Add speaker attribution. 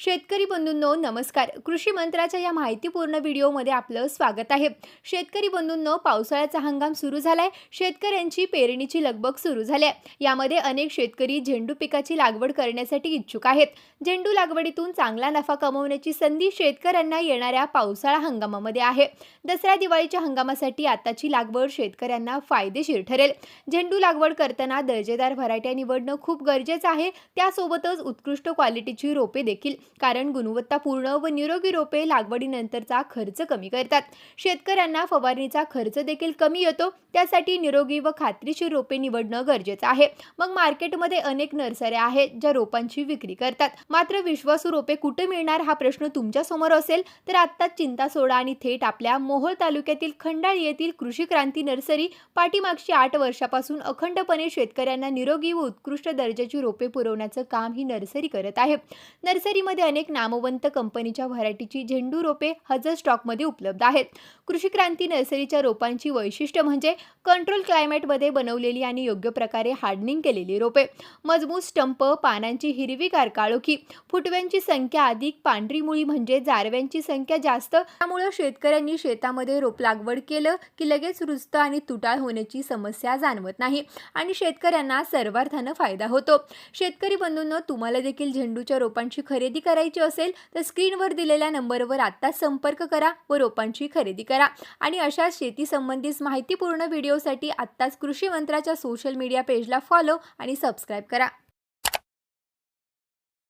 Speaker 1: शेतकरी बंधूंनो नमस्कार. कृषी मंत्राच्या या माहितीपूर्ण व्हिडिओमध्ये आपलं स्वागत आहे. शेतकरी बंधूंनो पावसाळ्याचा हंगाम सुरू झालाय. शेतकऱ्यांची पेरणीची लगबग सुरू झाली आहे यामध्ये अनेक शेतकरी झेंडू पिकाची लागवड करण्यासाठी इच्छुक आहेत. झेंडू लागवडीतून चांगला नफा कमवण्याची संधी शेतकऱ्यांना येणाऱ्या पावसाळा हंगामामध्ये आहे. दसरा दिवाळीच्या हंगामासाठी आताची लागवड शेतकऱ्यांना फायदेशीर ठरेल. झेंडू लागवड करताना दर्जेदार व्हरायट्या निवडणं खूप गरजेचं आहे. त्यासोबतच उत्कृष्ट क्वालिटीची रोपे देखील. कारण गुणवत्तापूर्ण व निरोगी रोपे लागवडीनंतरचा खर्च कमी करतात. शेतकऱ्यांना फवारणीचा खर्च देखील कमी येतो. त्यासाठी निरोगी व खात्रीशीर रोपे निवडणं गरजेचं आहे. मग मार्केटमध्ये अनेक नर्सऱ्या आहेत ज्या रोपांची विक्री करतात. मात्र विश्वासू रोपे कुठे मिळणार हा प्रश्न तुमच्यासमोर असेल तर आत्ताच चिंता सोडा आणि थेट आपल्या मोहोळ तालुक्यातील खंडाळ येथील कृषी क्रांती नर्सरी पाठीमागची आठ वर्षापासून अखंडपणे शेतकऱ्यांना निरोगी व उत्कृष्ट दर्जाची रोपे पुरवण्याचं काम ही नर्सरी करत आहे. नर्सरीमध्ये अनेक नामवंत कंपनीच्या व्हरायटीची झेंडू रोपे हजर स्टॉकमध्ये उपलब्ध आहेत. कृषी क्रांती नर्सरीच्या रोपांची वैशिष्ट्य म्हणजे कंट्रोल क्लायमेटमध्ये बनवलेली आणि योग्य प्रकारे हार्डनिंग केलेली रोपे. मजबूत स्टंप पानांची हिरवीगार काळोखी फुटव्यांची संख्या अधिक पांढरी मुळी म्हणजे जारव्यांची संख्या जास्त. त्यामुळं शेतकऱ्यांनी शेतामध्ये रोप लागवड केलं की लगेच रुस्त आणि तुटाळ होण्याची समस्या जाणवत नाही आणि शेतकऱ्यांना सर्वार्थानं फायदा होतो. शेतकरी बंधूंनो तुम्हाला देखील झेंडूच्या रोपांची खरेदी करायची असेल तर स्क्रीनवर दिलेल्या नंबरवर आत्ताच संपर्क करा व रोपांची खरेदी करा. आणि अशा शेती संबंधित माहितीपूर्ण व्हिडिओसाठी आत्ताच कृषी मंत्राच्या सोशल मीडिया पेजला फॉलो आणि सबस्क्राईब करा.